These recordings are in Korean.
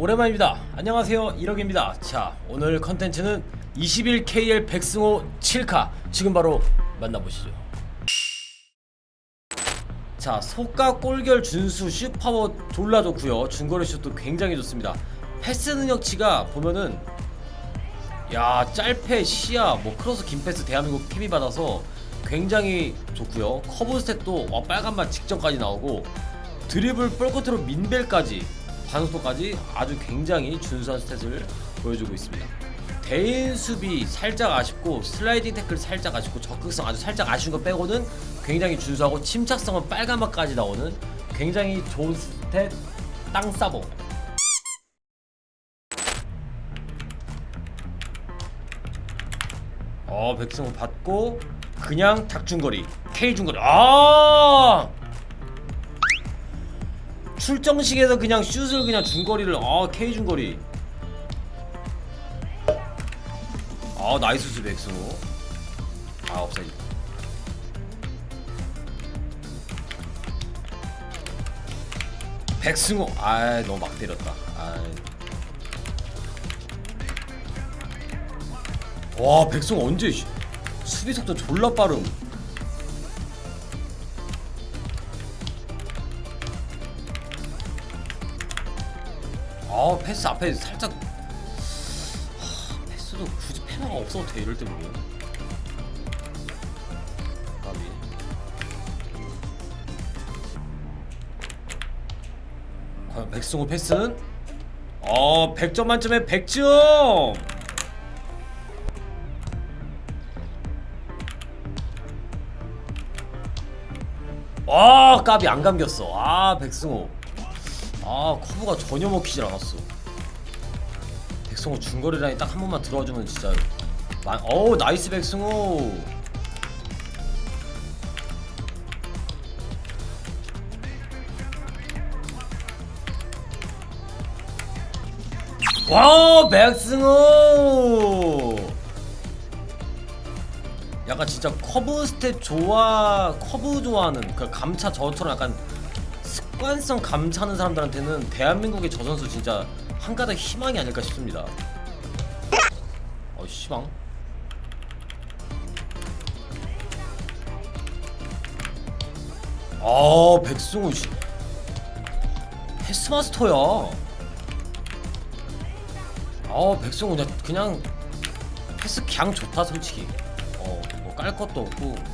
오랜만입니다. 안녕하세요. 이덕입니다. 자, 오늘 컨텐츠는 21KL 백승호 7카 지금 바로 만나보시죠. 자, 소가 골결 준수 슈파워 졸라 좋고요. 중거리 슛도 굉장히 좋습니다. 패스 능력치가 보면은 야, 짤패, 시야, 뭐 크로스 긴 패스 대한민국 팀이 받아서 굉장히 좋고요. 커브 스탯도 와, 빨간맛 직전까지 나오고 드리블 볼커트로 민벨까지 반속도까지 아주 굉장히 준수한 스탯을 보여주고 있습니다. 대인 수비 살짝 아쉽고 슬라이딩 태클 살짝 아쉽고 적극성 아주 살짝 아쉬운 거 빼고는 굉장히 준수하고 침착성은 빨간맛까지 나오는 굉장히 좋은 스탯 땅싸봉 어 백승호 받고 그냥 닭중거리 K 중거리. 아 출정식에서 그냥 슛을 그냥 중거리를 아 K 중거리. 아 나이스 수 백승호 아 업사이드. 백승호. 아 너무 막 때렸다. 아. 와 백승호 언제 씨, 수비 속도 졸라 빠름 아 패스 앞에 살짝. 하, 패스도 굳이 패너가 없어도 돼 이럴 때 보면. 백승호 패스는? 어 100점 만점에 100점! 와 까비 안 감겼어. 아 백승호 아 커브가 전혀 먹히질 않았어. 백승호 중거리 라인 딱 한 번만 들어와주면 진짜 마... 어우 나이스 백승호. 와 백승호! 약간 진짜 커브 스텝 좋아 커브 좋아하는 그 감차 저처럼 약간 습관성 감차는 사람들한테는 대한민국의 저 선수 진짜 한 가닥 희망이 아닐까 싶습니다. 어 희망? 아 백승호 씨 패스마스터야. 아 백승호 그냥 패스 그냥 좋다 솔직히. 어 뭐 깔 것도 없고.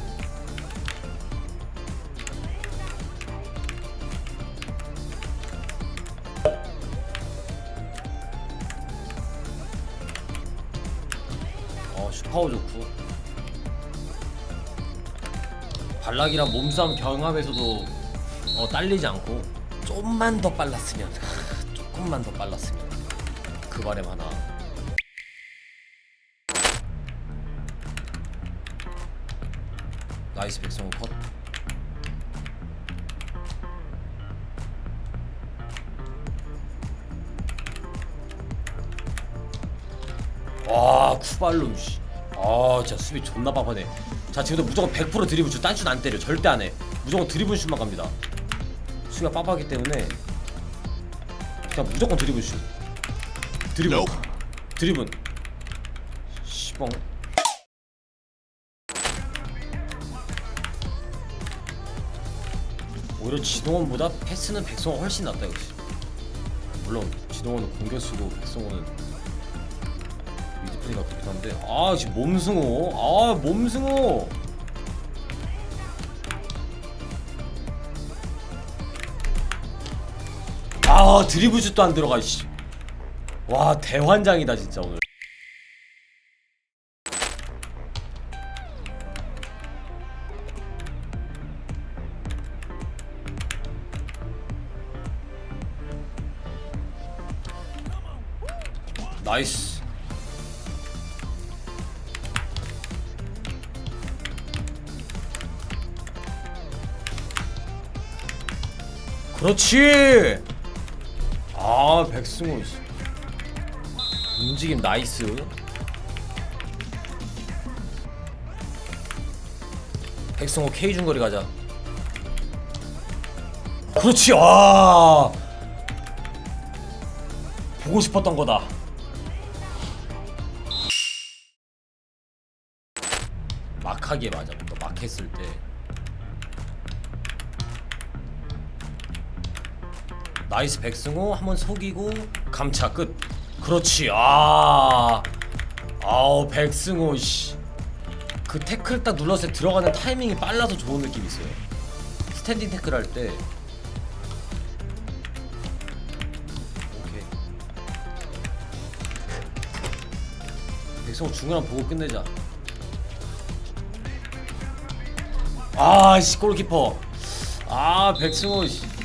파워 좋고. 발락이랑 몸싸움 경합에서도 어, 딸리지 않고 좀만 더 빨랐으면 아, 조금만 더 빨랐으면 그 바램 하나. 나이스 백성호 컷. 와 쿠발룸 씨. 아 진짜 수비 존나 빠바네 자 지금도 무조건 100% 드리블 슛. 딴슛 안 때려. 절대 안해. 무조건 드리블 슛만 갑니다. 수비가 빠바기 때문에 그냥 무조건 드리블 슛. 드리블. 드리블. 시봉 오히려 지동원보다 패스는 백성호 훨씬 낫다 역시. 물론 지동원은 공격수고 백성호는 미드플레이가 그렇긴 한데. 아 지금 몸승호. 아 몸승호. 아 드리블 슛도 안 들어가 씨. 와 대환장이다 진짜 오늘. 나이스 그렇지 아 백승호 씨. 움직임 나이스 백승호 K 중거리 가자 그렇지 와 보고 싶었던 거다. 막하기에 맞아. 뭔가 막 했을 때. 나이스 백승호 한 번 속이고 감차 끝. 그렇지. 아. 아우 백승호 씨. 그 태클 딱 눌렀을 때 들어가는 타이밍이 빨라서 좋은 느낌이 있어요. 스탠딩 태클 할 때. 오케이. 백성호 중간 보고 끝내자. 아씨 골키퍼. 아 백승호 씨.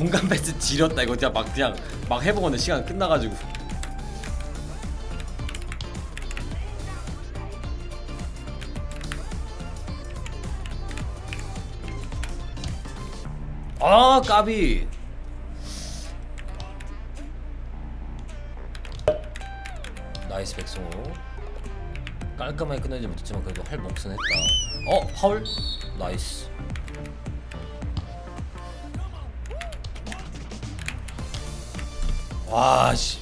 공간 패스 지렸다. 이거 그냥 막 그냥 막 해보고는 시간 끝나가지고. 아 까비. 나이스 백성호. 깔끔하게 끝내지 못했지만 그래도 할 몫은 했다. 어 파울? 나이스 와 씨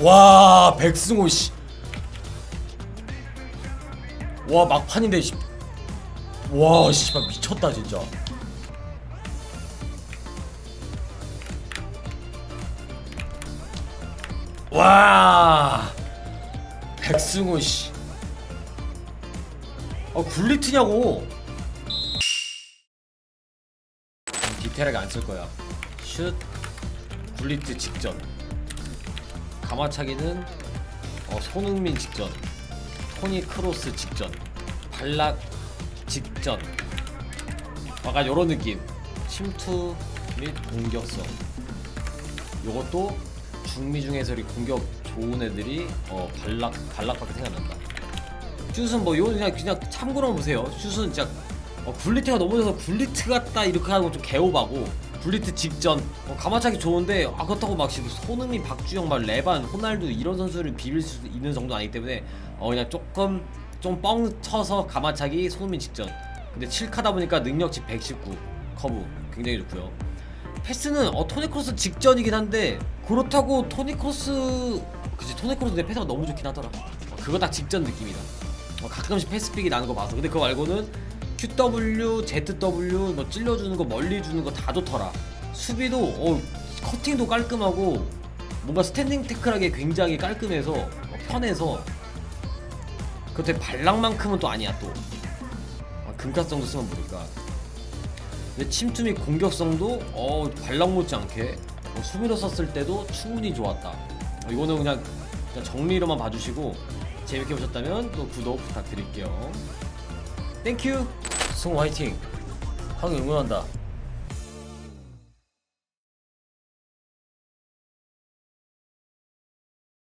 와 백승호 씨 와 막판인데 씨. 와 씨발 미쳤다 진짜 와 백승호 씨. 아 굴리트냐고. 디테일하게 안 쓸 거야. 슛 굴리트 직전. 가마차기는 어, 손흥민 직전. 토니 크로스 직전. 발락 직전. 약간 요런 느낌. 침투 및 공격성. 요것도 중미 중에서 이 공격 좋은 애들이 어 발락 발락밖에 생각 안 난다. 슛은 뭐 요건 그냥 그냥 참고로만 보세요. 슛은 진짜 어, 굴리트가 넘어져서 굴리트 같다 이렇게 하는 건좀 개오바고 굴리트 직전. 어, 가마차기 좋은데 아 그렇다고 막 손흥민, 박주영, 막 레반, 호날두 이런 선수를 비빌 수 있는 정도 아니기 때문에 어 그냥 조금 좀 뻥 쳐서 가마차기 손흥민 직전. 근데 7카다 보니까 능력치 119 커브. 굉장히 좋고요. 패스는 어 토니 크로스 직전이긴 한데 그렇다고 토니 크로스 그치 토니 크로스 내 패스가 너무 좋긴 하더라. 어, 그거 딱 직전 느낌이다. 어, 가끔씩 패스픽이 나는 거 봐서. 근데 그거 말고는 QW, ZW 뭐 찔러주는 거 멀리 주는 거 다 좋더라 수비도 어 커팅도 깔끔하고 뭔가 스탠딩 태클하게 굉장히 깔끔해서 어, 편해서 그것도 발락만큼은 또 아니야 또 어, 금가성도 쓰면 모를까 근데 침투 및 공격성도 어 발락 못지않게 어, 수비로 썼을 때도 충분히 좋았다. 어, 이거는 그냥, 그냥 정리로만 봐주시고 재밌게 보셨다면 또 구독 부탁드릴게요. 땡큐. 승우 화이팅. 하루 응원한다.